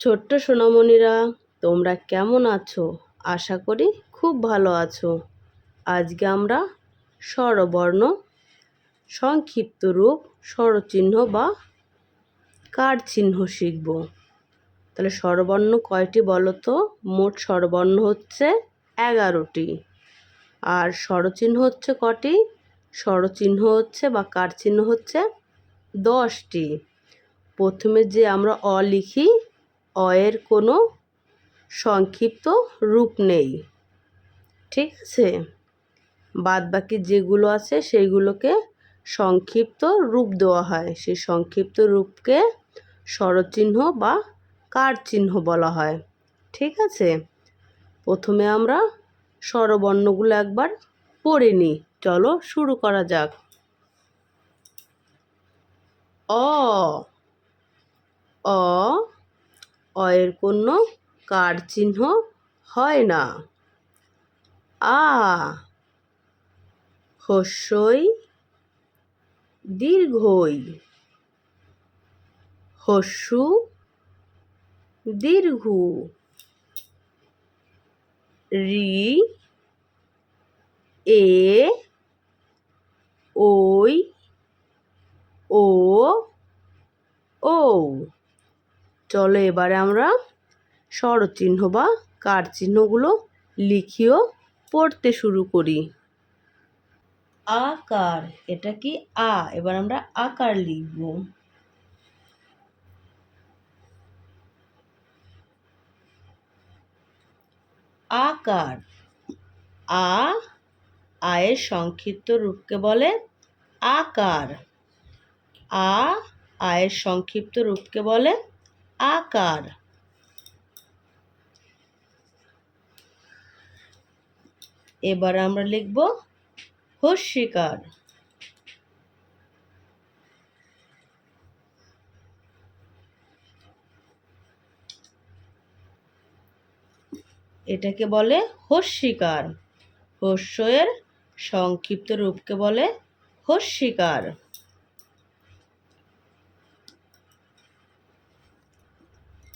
ছোট্ট সোনামণিরা, তোমরা কেমন আছো? আশা করি খুব ভালো আছো। আজকে আমরা স্বরবর্ণ, সংক্ষিপ্ত রূপ, স্বরচিহ্ন বা কার চিহ্ন শিখব। তাহলে স্বরবর্ণ কয়টি বলো তো মোট স্বরবর্ণ হচ্ছে এগারোটি। আর স্বরচিহ্ন হচ্ছে কটি? স্বরচিহ্ন হচ্ছে বা কার চিহ্ন হচ্ছে দশটি। প্রথমে যে আমরা অ লিখি অয়ের কোনো সংক্ষিপ্ত রূপ নেই। ঠিক আছে? বাদ বাকি যেগুলো আছে সেইগুলোকে সংক্ষিপ্ত রূপ দেওয়া হয়। সেই সংক্ষিপ্ত রূপকে স্বরচিহ্ন বা কার চিহ্ন বলা হয়। ঠিক আছে? প্রথমে আমরা স্বরবর্ণগুলো একবার পড়ে নিই। চলো শুরু করা যাক। অ অ অয়ের কোনো কার চিহ্ন হয় না। আ, হস্যই, দীর্ঘই। হস্যু, দীর্ঘ। রি, এ ওই ও ও চলো এবারে আমরা স্বরচিহ্ন বা কার চিহ্নগুলো লিখিও, পড়তে শুরু করি। আকার, এটা কি আ? এবার আমরা আকার লিখব। আকার, আ, আয়ের সংক্ষিপ্ত রূপকে বলে আকার। আ, আয়ের সংক্ষিপ্ত রূপকে বলে আকার। এবার আমরা লিখব হস্যিকার। এটাকে বলে হস্যিকার। হস্যের সংক্ষিপ্ত রূপকে বলে হস্যিকার।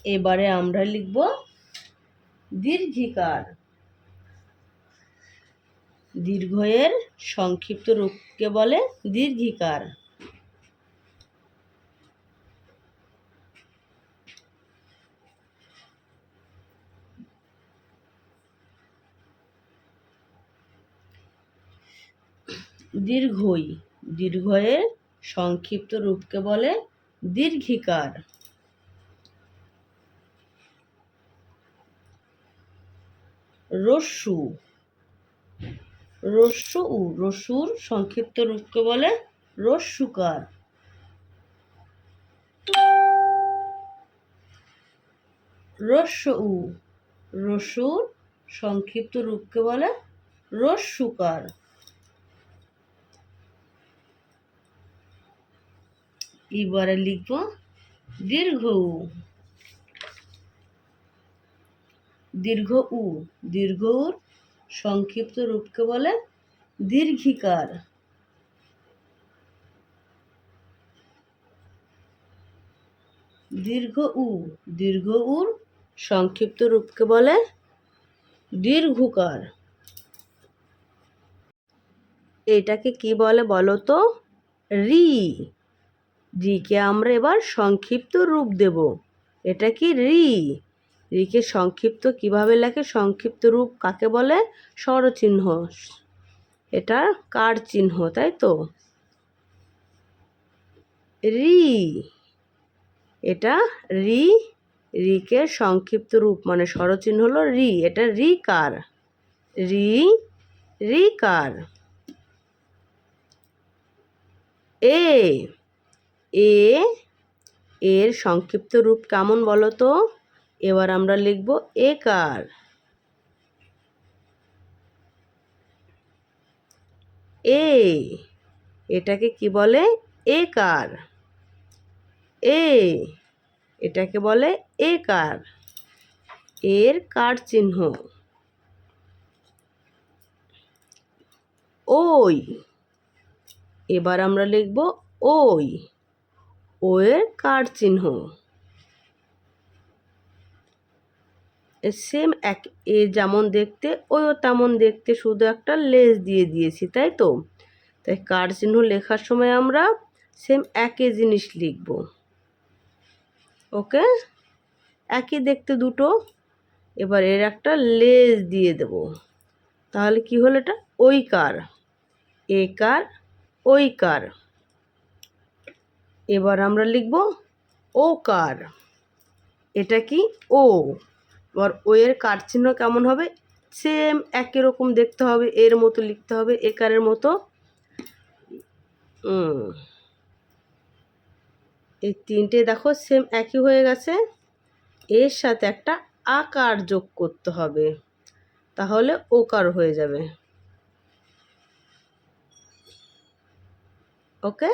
এবারে আমরা লিখব দীর্ঘিকার। দীর্ঘয়ের সংক্ষিপ্ত রূপকে বলে দীর্ঘিকার। দীর্ঘই দীর্ঘয়ের সংক্ষিপ্ত রূপকে বলে দীর্ঘিকার। রস্যু। উ রস্যুর সংক্ষিপ্ত রূপকে বলে রস্যুকার। রস্য উ রস্যুর সংক্ষিপ্ত রূপকে বলে রস্যুকার। এবারে লিখব দীর্ঘ উ দীর্ঘ উ দীর্ঘ উর সংক্ষিপ্ত রূপকে বলে দীর্ঘিকার। দীর্ঘ উ দীর্ঘ উর সংক্ষিপ্ত রূপকে বলে দীর্ঘকার। এটাকে কি বলে বলো তো? রি। রিকে আমরা এবার সংক্ষিপ্ত রূপ দেব। এটা কি রি? রিকে সংক্ষিপ্ত কীভাবে লেখে? সংক্ষিপ্ত রূপ কাকে বলে? স্বরচিহ্ন। এটা কার চিহ্ন, তাই তো? রি। এটা রি রিকে সংক্ষিপ্ত রূপ মানে স্বরচিহ্ন হলো রি। এটা রি কার? রি রি কার? এ এ, এর সংক্ষিপ্ত রূপ কেমন বলো তো? এবার আমরা লিখব একার এ। এটাকে কি বলে? একার এ। এটাকে বলে একার এর কার চিহ্ন? ওই। এবার আমরা লিখব ওই। ও এর কার চিহ্ন? সেম এক, এ যেমন দেখতে, ওও তেমন দেখতে শুধু একটা লেজ দিয়ে দিয়েছি, তাই তো? তাই কার চিহ্ন লেখার সময় আমরা সেম একই জিনিস লিখব। ওকে? একই দেখতে দুটো, এবার এর একটা লেজ দিয়ে দেব। তাহলে কি হলো এটা? ওই কার। এ কার, ওই কার। এবার আমরা লিখব ও কার। এটা কি ও? এবার ও এর কার চিহ্ন কেমন হবে? সেম একই রকম দেখতে হবে, এর মতো লিখতে হবে, একারের মতো। এই তিনটে দেখো সেম একই হয়ে গেছে। এর সাথে একটা আকার যোগ করতে হবে, তাহলে ওকার হয়ে যাবে। ওকে?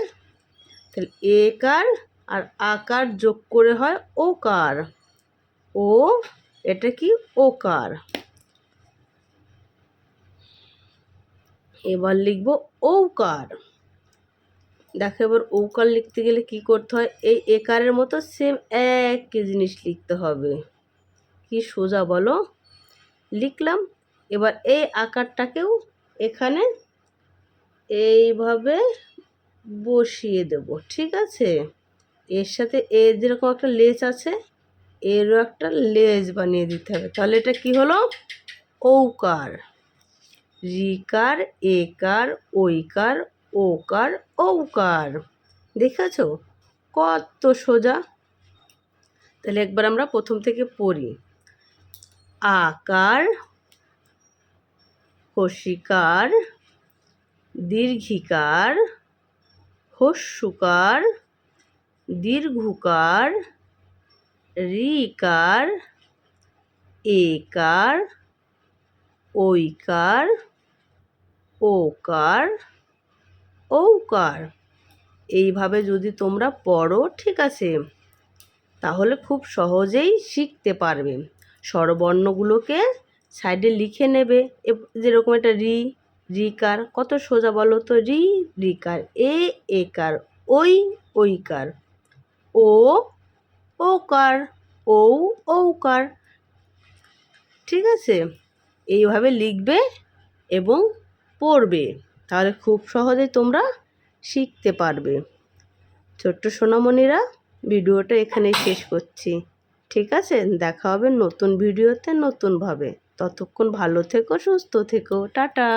তাহলে একার আর আকার যোগ করে হয় ওকার। ও এটা কি? ওকার। এবার লিখব ঔকার দেখো, এবার ঔকার লিখতে গেলে কি করতে হয়? এই একারের মতো সেম এক জিনিস লিখতে হবে। কি সোজা বলো? লিখলাম। এবার এই আকারটাকেও এখানে এইভাবে বসিয়ে দেব, ঠিক আছে? এর সাথে এর যেরকম একটা লেজ আছে এরও একটা লেজ বানিয়ে দিতে হবে। তাহলে এটা কি হলো? ঔকার। রিকার, একার ওইকার ওকার, ঔকার। দেখেছ? কত সোজা। তাহলে একবার আমরা প্রথম থেকে পড়ি। আকার, হসিকার, দীর্ঘিকার, হস্যুকার, দীর্ঘকার রিকার একার, ঐকার, ওকার, ঔকার। এইভাবে যদি তোমরা পড়ো, ঠিক আছে, তাহলে খুব সহজেই শিখতে পারবে। স্বরবর্ণগুলোকে সাইডে লিখে নেবে। যেরকম একটা রি রিকার কত সোজা বলো তো? রি রিকার এ, একার ওই ওইকার ও ওকার ঔ, ঔকার। ঠিক আছে? এইভাবে লিখবে এবং পড়বে। তাহলে খুব সহজে তোমরা শিখতে পারবে। ছোট্ট সোনামণিরা, ভিডিওটা এখানেই শেষ করছি। ঠিক আছে? দেখা হবে নতুন ভিডিওতে নতুনভাবে। ততক্ষণ ভালো থেকো, সুস্থ থেকো। টাটা!